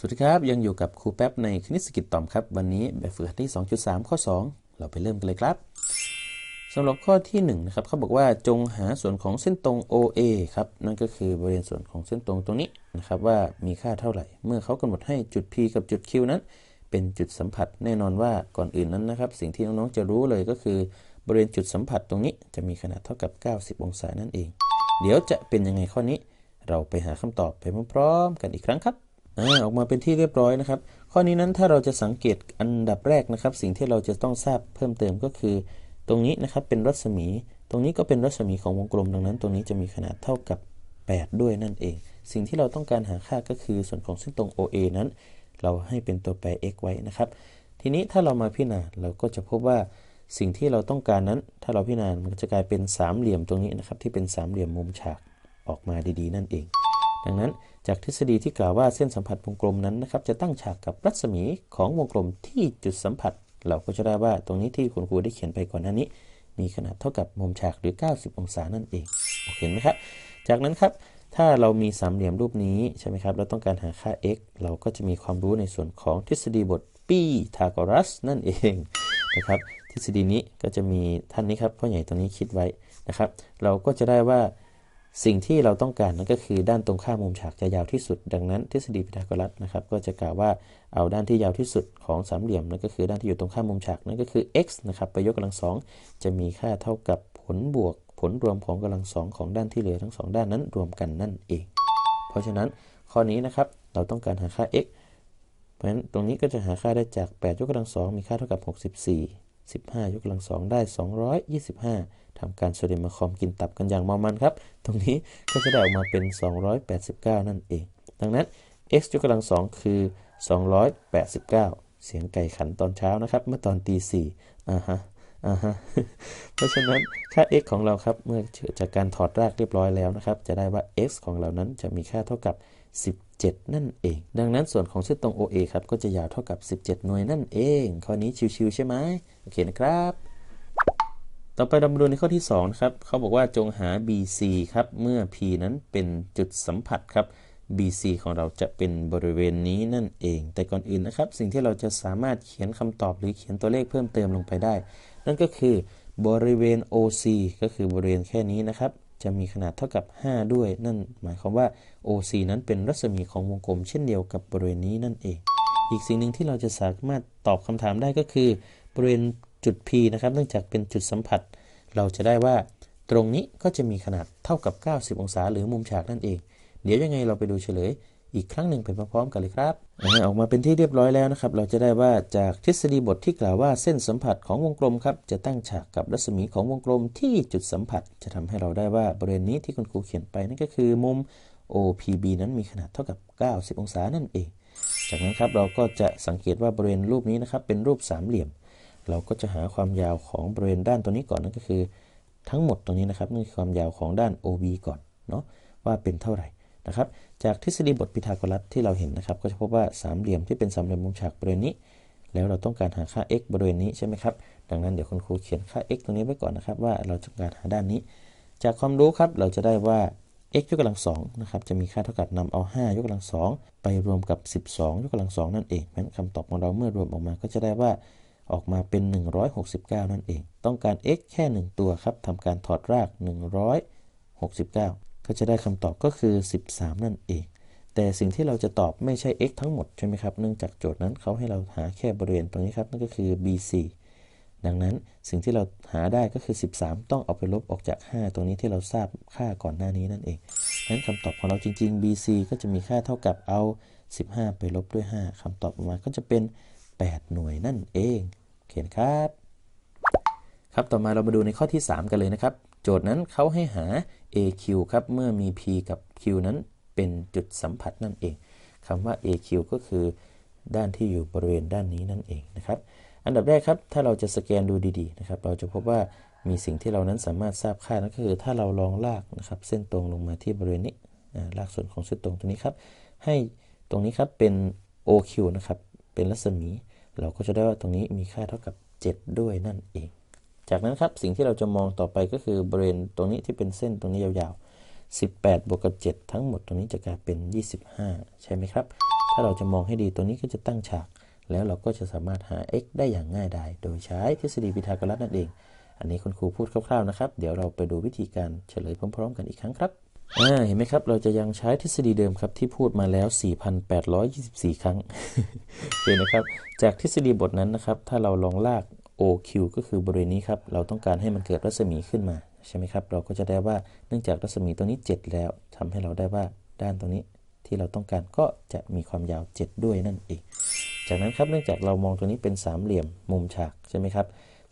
สวัสดีครับ ยังอยู่กับครูแป๊บในคณิตศกิจตอมครับ วันนี้แบบฝึกหัดที่ 2.3 ข้อ 2 เราไปเริ่มกันเลยครับสำหรับข้อที่1นะครับเขาบอกว่าจงหาส่วนของเส้นตรง OA ครับนั่นก็คือบริเวณส่วนของเส้นตรงตรงนี้นะครับว่ามีค่าเท่าไหร่ เมื่อเขากำหนดให้จุด P กับจุด Q นั้น เป็นจุดสัมผัสแน่นอนว่าก่อนอื่นนั้นนะครับ สิ่งที่น้องๆจะรู้เลยก็คือบริเวณจุดสัมผัสตรงนี้จะมีขนาดเท่ากับ 90 องศานั่นเอง เดี๋ยวจะเป็นยังไงข้อนี้ เราไปหาคำตอบไปพร้อมๆ กันอีกครั้งครับ ออกมาเป็นที่เรียบร้อยนะครับ ข้อนี้นั้นถ้าเราจะสังเกตอันดับแรกนะครับ สิ่งที่เราจะต้องทราบเพิ่มเติมก็คือ ตรงนี้นะครับเป็นรัศมี ตรงนี้ก็เป็นรัศมีของวงกลมดังนั้น ตรงนี้จะมีขนาดเท่ากับ 8 ด้วยนั่นเอง สิ่งที่เราต้องการหาค่าก็คือส่วนของเส้นตรง OA นั้น เราให้เป็นตัวแปร x ไว้นะครับ ทีนี้ถ้าเรามาพิจารณาเราก็จะพบว่าสิ่งที่เราต้องการนั้น ถ้าเราพิจารณามันจะกลายเป็นสามเหลี่ยมตรงนี้นะครับที่เป็นสามเหลี่ยมมุมฉากออกมาดีๆ นั่นเอง ดังนั้นจากทฤษฎีที่กล่าวว่าเส้นสัมผัสวงกลมนั้นนะครับจะตั้งฉากกับรัศมีของวงกลมที่จุดสัมผัส เราก็จะได้ว่าตรงนี้ที่คุณครูได้เขียนไปก่อนหน้านี้ มีขนาดเท่ากับมุมฉากหรือ 90 องศานั่นเองโอเคไหมครับจากนั้นครับถ้าเรามีสามเหลี่ยมรูปนี้ใช่ไหมครับเราต้องการหาค่า x เราก็จะมีความรู้ในส่วนของทฤษฎีบทปีทากรัสนั่นเองนะครับทฤษฎีนี้ก็จะมีท่านนี้ครับพ่อใหญ่ตรงนี้คิดไว้นะครับ เราก็จะได้ว่า สิ่งที่เราต้องการนั่นก็คือด้านตรงข้ามมุมฉากจะยาวที่สุด ดังนั้นทฤษฎีพีทาโกรัสนะครับก็จะกล่าวว่าเอาด้านที่ยาวที่สุดของสามเหลี่ยมนั่นก็คือด้านที่อยู่ตรงข้ามมุมฉากนั่นก็คือ x นะครับไปยกกำลังสองจะมีค่าเท่ากับผลบวก ผลรวมของกำลังสองของด้านที่เหลือทั้งสองด้านนั้นรวมกันนั่นเอง เพราะฉะนั้นข้อนี้นะครับเราต้องการหาค่า x เพราะฉะนั้นตรงนี้ก็จะหาค่าได้จาก 8 ยกกำลังสองมีค่าเท่ากับ 64 15 ยกกำลังสองได้ 225 ทำการโซเดียมมาคอมกินตับกันอย่างเมามันครับ ตรงนี้ก็จะได้ออกมาเป็น 289 นั่นเอง ดังนั้น x ยกกำลังสองคือ 289 เสียงไก่ขันตอนเช้านะครับ เมื่อตอนตีสี่อ่าฮะอ่าฮะ เพราะฉะนั้นค่า x ของเราครับ เมื่อจากการถอดรากเรียบร้อยแล้วนะครับ จะได้ว่า x ของเรานั้นจะมีค่าเท่ากับ 17 นั่นเอง ดังนั้นส่วนของเส้นตรง OA ครับ ก็จะยาวเท่ากับ 17 หน่วยนั่นเอง ข้อนี้ชิวๆใช่ไหมโอเคนะครับ ต่อไปเรามาดูในข้อที่2นะครับเขาบอกว่าจงหา BC ครับ เมื่อ P นั้นเป็นจุดสัมผัสครับ BC ของเราจะเป็นบริเวณนี้นั่นเอง แต่ก่อนอื่นนะครับ สิ่งที่เราจะสามารถเขียนคำตอบหรือเขียนตัวเลขเพิ่มเติมลงไปได้ นั่นก็คือบริเวณ OC ก็คือบริเวณแค่นี้นะครับ จะมีขนาดเท่ากับ 5 ด้วย นั่นหมายความว่า OC นั้นเป็นรัศมีของวงกลมเช่นเดียวกับบริเวณนี้นั่นเอง อีกสิ่งหนึ่งที่เราจะสามารถตอบคำถามได้ก็คือ บริเวณ จุด P นะครับ เนื่องจากเป็นจุดสัมผัส เราจะได้ว่าตรงนี้ก็จะมีขนาดเท่ากับ 90 องศา หรือมุมฉากนั่นเอง เดี๋ยวยังไงเราไปดูเฉลย อีกครั้งหนึ่งไปพร้อมๆกันเลยครับออกมาเป็นที่เรียบร้อยแล้วนะครับ เราจะได้ว่าจากทฤษฎีบทที่กล่าวว่าเส้นสัมผัสของวงกลมครับ จะตั้งฉากกับรัศมีของวงกลมที่จุดสัมผัส จะทำให้เราได้ว่าบริเวณนี้ที่คุณครูเขียนไปนั่นก็คือมุม OPB นั้นมีขนาดเท่ากับ 90 องศานั่นเอง จากนั้นครับเราก็จะสังเกตว่าบริเวณรูปนี้นะครับเป็นรูปสามเหลี่ยม เราก็จะหาความยาวของบริเวณด้านตัวนี้ก่อนนั่นก็คือ ทั้งหมดตรงนี้นะครับนี่คือความยาวของด้าน OB ก่อนเนาะว่าเป็นเท่าไหร่นะครับ จากทฤษฎีบทพีทาโกรัสที่เราเห็นนะครับ ก็จะพบว่าสามเหลี่ยมที่เป็นสามเหลี่ยมมุมฉากบริเวณนี้ แล้วเราต้องการหาค่า x บริเวณนี้ใช่ไหมครับดังนั้นเดี๋ยวคุณครูเขียนค่า x ตรงนี้ไว้ก่อนนะครับ ว่าเราต้องการหาด้านนี้ จากความรู้ครับเราจะได้ว่า x ยกกำลังสองนะครับจะมีค่าเท่ากับนำเอา 5 ยกกำลังสองไปรวมกับ 12 ยกกำลังสองนั่นเองนั้นคำตอบของเราเมื่อรวมออกมาก็จะได้ว่า ออกมาเป็น 169 นั่นเอง ต้องการ x แค่ 1 ตัวครับทำการถอดราก 169 ก็จะได้คำตอบก็คือ 13 นั่นเอง แต่สิ่งที่เราจะตอบไม่ใช่ x ทั้งหมดใช่ไหมครับ เนื่องจากโจทย์นั้นเขาให้เราหาแค่บริเวณตรงนี้ครับ นั่นก็คือ bc ดังนั้นสิ่งที่เราหาได้ก็คือ 13 ต้องเอาไปลบออกจาก 5 ตรงนี้ที่เราทราบค่าก่อนหน้านี้นั่นเองนั้นคำตอบของเราจริง ๆ bc ก็จะมีค่าเท่ากับเอา 15 ไปลบด้วย 5คำตอบออกมาก็จะเป็น 8 หน่วยนั่นเอง โอเคนะครับ ครับต่อมาเรามาดูในข้อที่ 3 กันเลยนะครับ โจทย์นั้นเขาให้หา aq ครับ เมื่อมี p กับ q นั้นเป็นจุดสัมผัสนั่นเองคำว่า aq ก็คือด้านที่อยู่บริเวณด้านนี้นั่นเองนะครับ อันดับแรกครับ ถ้าเราจะสแกนดูดีๆนะครับ เราจะพบว่ามีสิ่งที่เรานั้นสามารถทราบค่านั่นก็คือ ถ้าเราลองลากนะครับเส้นตรงลงมาที่บริเวณนี้ลากส่วนของเส้นตรงตรงนี้ครับ ให้ตรงนี้ครับเป็น OQ นะครับ เป็นรัศมี เราก็จะได้ว่าตรงนี้มีค่าเท่ากับ 7 ด้วยนั่นเอง จากนั้นครับสิ่งที่เราจะมองต่อไปก็คือบริเวณตรงนี้ที่เป็นเส้นตรงนี้ยาวๆ 18 บวกกับ 7 ทั้งหมดตรงนี้จะกลายเป็น 25 ใช่ไหมครับ ถ้าเราจะมองให้ดีตัวนี้ก็จะตั้งฉาก แล้วเราก็จะสามารถหา x ได้อย่างง่ายดายโดยใช้ทฤษฎีพีทาโกรัสนั่นเอง อันนี้คุณครูพูดคร่าวๆนะครับ เดี๋ยวเราไปดูวิธีการเฉลยพร้อม ๆ กันอีกครั้งครับ เห็นไหมครับ เราจะยังใช้ทฤษฎีเดิมครับที่พูดมาแล้ว 4,824 ครั้งเห็นนะครับ จากทฤษฎีบทนั้นนะครับ ถ้าเราลองลาก OQ ก็คือบริเวณนี้ครับ เราต้องการให้มันเกิดรัศมีขึ้นมาใช่ไหมครับ เราก็จะได้ว่าเนื่องจากรัศมีตัวนี้ 7 แล้วทำให้เราได้ว่าด้านตรงนี้ที่เราต้องการก็จะมีความยาว 7 ด้วยนั่นเอง จากนั้นครับเนื่องจากเรามองตัวนี้เป็นสามเหลี่ยมมุมฉากใช่ไหมครับ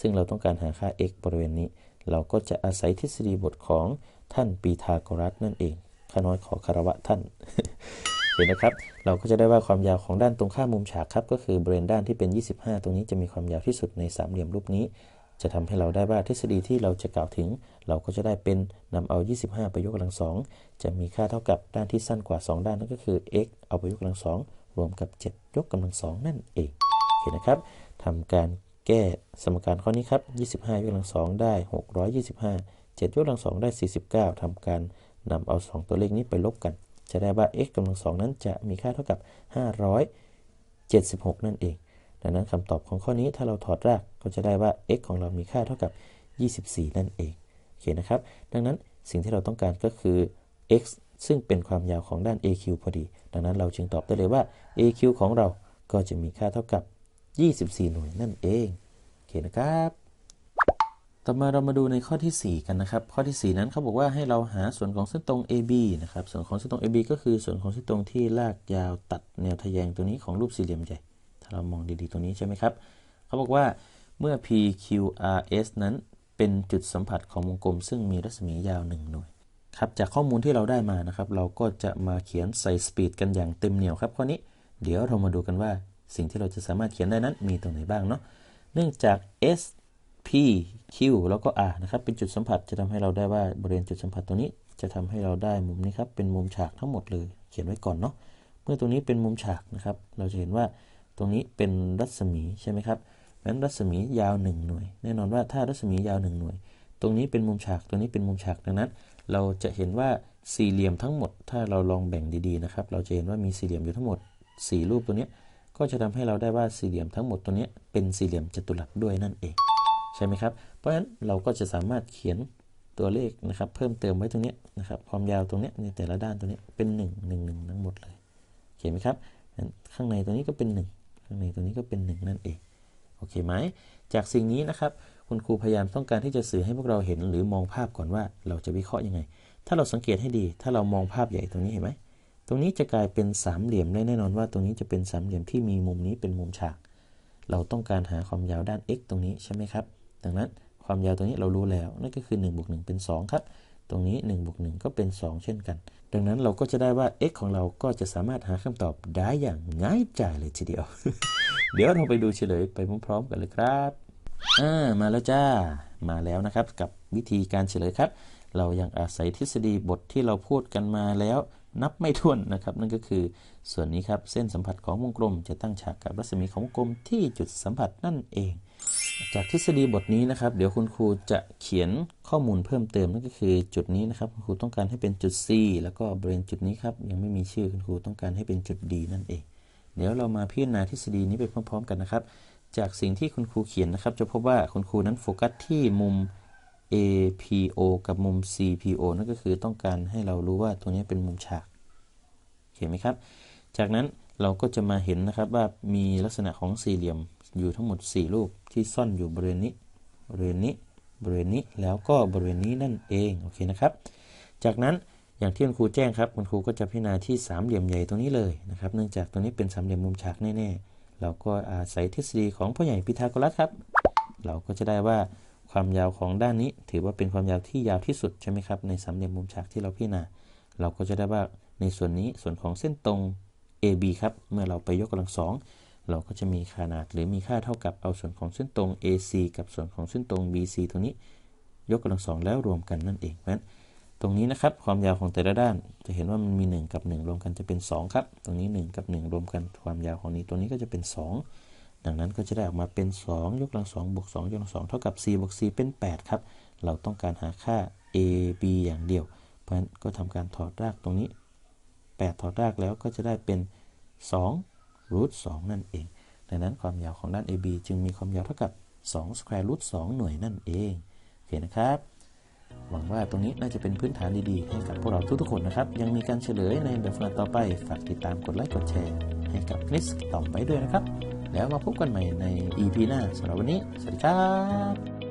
ซึ่งเราต้องการหาค่า x บริเวณนี้ เราก็จะอาศัยทฤษฎีบทของ ท่านปีทากรัสนั่นเองข้าน้อยขอคารวะท่าน เห็นนะครับ เราก็จะได้ว่าความยาวของด้านตรงข้ามมุมฉากครับ ก็คือบริเวณด้านที่เป็น 25 ตรงนี้จะมีความยาวที่สุดในสามเหลี่ยมรูปนี้ จะทำให้เราได้ว่าทฤษฎีที่เราจะกล่าวถึง เราก็จะได้เป็นนำเอา 25 ไปยกกำลังสองจะมีค่าเท่ากับด้านที่สั้นกว่า 2 ด้านนั่นก็คือ x เอาไปยกกำลังสองรวมกับ 7 ยกกำลังสองนั่นเองโอเคนะครับทำการแก้สมการข้อนี้ครับ 25ยกกำลังสองได้ 625 7 ยกกำลังสองได้ 49ทำการนำเอา 2 ตัวเลขนี้ไปลบกัน จะได้ว่า x กำลังสองนั้นจะมีค่าเท่ากับ 576 นั่นเอง ดังนั้นคำตอบของข้อนี้ถ้าเราถอดรากก็จะได้ว่า x ของเรามีค่าเท่ากับ 24 นั่นเองโอเคนะครับ ดังนั้นสิ่งที่เราต้องการก็คือ x ซึ่งเป็นความยาวของด้าน AQ พอดี ดังนั้นเราจึงตอบได้เลยว่า AQ ของเราก็จะมีค่าเท่ากับ 24 หน่วยนั่นเอง โอเคนะครับ ต่อมาเรามาดูในข้อที่ 4 กันนะครับ ข้อที่ 4 นั้นเขาบอกว่าให้เราหาส่วนของเส้นตรง AB นะครับ ส่วนของเส้นตรง AB ก็คือส่วนของเส้นตรงที่ลากยาวตัดแนวทะแยงตัวนี้ของรูปสี่เหลี่ยมใหญ่ ถ้าเรามองดีๆตรงนี้ใช่ไหมครับ เขาบอกว่าเมื่อ PQRS นั้นเป็นจุดสัมผัสของวงกลม ซึ่งมีรัศมียาว 1 หน่วย ครับ จากข้อมูลที่เราได้มานะครับ เราก็จะมาเขียนใส่สปีดกันอย่างเต็มเหนี่ยวครับข้อนี้ เดี๋ยวเรามาดูกันว่าสิ่งที่เราจะสามารถเขียนได้นั้นมีตรงไหนบ้างเนาะ เนื่องจาก S P Q แล้วก็ R นะครับ เป็นจุดสัมผัสจะทำให้เราได้ว่าบริเวณจุดสัมผัสตรงนี้ จะทำให้เราได้มุมนี้ครับ เป็นมุมฉากทั้งหมดเลย เขียนไว้ก่อนเนาะ เมื่อตรงนี้เป็นมุมฉากนะครับ เราจะเห็นว่าตรงนี้เป็นรัศมีใช่ไหมครับนั้นรัศมียาว 1 หน่วย แน่นอนว่าถ้ารัศมียาว 1 หน่วย ตรงนี้เป็นมุมฉาก ตรงนี้เป็นมุมฉากดังนั้น เราจะเห็นว่าสี่เหลี่ยมทั้งหมด ถ้าเราลองแบ่งดีๆนะครับ เราจะเห็นว่ามีสี่เหลี่ยมอยู่ทั้งหมด 4 รูปตัวนี้ ก็จะทำให้เราได้ว่าสี่เหลี่ยมทั้งหมดตัวนี้เป็นสี่เหลี่ยมจัตุรัสด้วยนั่นเอง ใช่ไหมครับ เพราะฉะนั้นเราก็จะสามารถเขียนตัวเลขนะครับ เพิ่มเติมไว้ตรงนี้นะครับ ความยาวตรงนี้ในแต่ละด้านตัวนี้เป็น 1 1 1 ทั้งหมดเลยเห็นไหมครับ ข้างในตัวนี้ก็เป็น 1 ข้างในตัวนี้ก็เป็น 1 นั่นเอง โอเคไหม จากสิ่งนี้นะครับ คุณครูพยายามต้องการที่จะสื่อให้พวกเราเห็นหรือมองภาพก่อนว่าเราจะวิเคราะห์ยังไง ถ้าเราสังเกตให้ดี ถ้าเรามองภาพใหญ่ตรงนี้เห็นไหม ตรงนี้จะกลายเป็นสามเหลี่ยมได้แน่นอนว่า ตรงนี้จะเป็นสามเหลี่ยมที่มีมุมนี้เป็นมุมฉาก เราต้องการหาความยาวด้าน x ตรงนี้ใช่ไหมครับ ดังนั้นความยาวตรงนี้เรารู้แล้ว นั่นก็คือ1บวก1เป็น 2 ครับ ตรงนี้1บวก1ก็เป็น 2 เช่นกัน ดังนั้นเราก็จะได้ว่า x ของเราก็จะสามารถหาคำตอบได้อย่างง่ายจ่ายเลยทีเดียว เดี๋ยวเราไปดูเฉลยไปพร้อมๆกันเลยครับอ่ามาแล้วจ้า มาแล้วนะครับกับวิธีการเฉลยครับ เรายังอาศัยทฤษฎีบทที่เราพูดกันมาแล้วนับไม่ถ้วนนะครับ นั่นก็คือส่วนนี้ครับ เส้นสัมผัสของวงกลม จะตั้งฉากกับรัศมีของวงกลมที่จุดสัมผัสนั่นเอง จากทฤษฎีบทนี้นะครับ เดี๋ยวคุณครูจะเขียนข้อมูลเพิ่มเติมนั่นก็คือจุดนี้นะครับ คุณครูต้องการให้เป็นจุด C แล้วก็บริเวณจุดนี้ครับ ยังไม่มีชื่อคุณครูต้องการให้เป็นจุด D นั่นเอง เดี๋ยวเรามาพิจารณาทฤษฎีนี้ไปพร้อม ๆ กันนะครับ จากสิ่งที่คุณครูเขียนนะครับ จะพบว่าคุณครูนั้นโฟกัสที่มุม APO กับมุม CPO นั่นก็คือต้องการให้เรารู้ว่าตัวนี้เป็นมุมฉากเห็นไหมครับ จากนั้นเราก็จะมาเห็นนะครับว่ามีลักษณะของสี่เหลี่ยม อยู่ทั้งหมด 4 รูปที่ซ่อนอยู่บริเวณนี้บริเวณนี้บริเวณนี้แล้วก็บริเวณนี้นั่นเองโอเคนะครับ จากนั้นอย่างที่คุณครูแจ้งครับคุณครูก็จะพิจารณาที่สามเหลี่ยมใหญ่ตรงนี้เลยนะครับ เนื่องจากตรงนี้เป็นสามเหลี่ยมมุมฉากแน่ๆเราก็อาศัยทฤษฎีของพ่อใหญ่พีทาโกรัสครับ เราก็จะได้ว่าความยาวของด้านนี้ ถือว่าเป็นความยาวที่ยาวที่สุดใช่ไหมครับในสามเหลี่ยมมุมฉากที่เราพิจารณาเราก็จะได้ว่าในส่วนนี้ส่วนของเส้นตรง AB ครับเมื่อเราไปยกกำลังสอง เราก็จะมีขนาดหรือมีค่าเท่ากับเอาส่วนของเส้นตรง AC กับส่วนของเส้นตรง BC ตรงนี้ ยกกำลังสองแล้วรวมกันนั่นเองเพราะฉะนั้นตรงนี้นะครับความยาวของแต่ละด้านจะเห็นว่ามันมี 1 กับ 1 รวมกันจะเป็น 2 ครับ ตรงนี้ 1 กับ 1 รวมกันความยาวของนี้ตัวนี้ก็จะเป็น 2 ดังนั้นก็จะได้ออกมาเป็น 2 ยกกำลังสองบวก2ยกกำลังสองเท่ากับ4บวก4เป็น 8 ครับ เราต้องการหาค่า a b อย่างเดียว เพราะฉะนั้นก็ทำการถอดรากตรงนี้ 8 ถอดรากแล้วก็จะได้เป็น 2 root 2นั่นเอง ดังนั้นความยาวของด้าน AB จึงมีความยาวเท่ากับ2 square root 2หน่วยนั่นเอง โอเคนะครับ หวังว่าตรงนี้น่าจะเป็นพื้นฐานดีๆ ให้กับพวกเราทุกๆคนนะครับ ยังมีการเฉลยในแบบฝึกหัดต่อไป ฝากติดตามกดไลค์กดแชร์ ให้กับคลิปต่อไปด้วยนะครับ แล้วมาพบกันใหม่ใน EP หน้าสำหรับวันนี้ สวัสดีครับ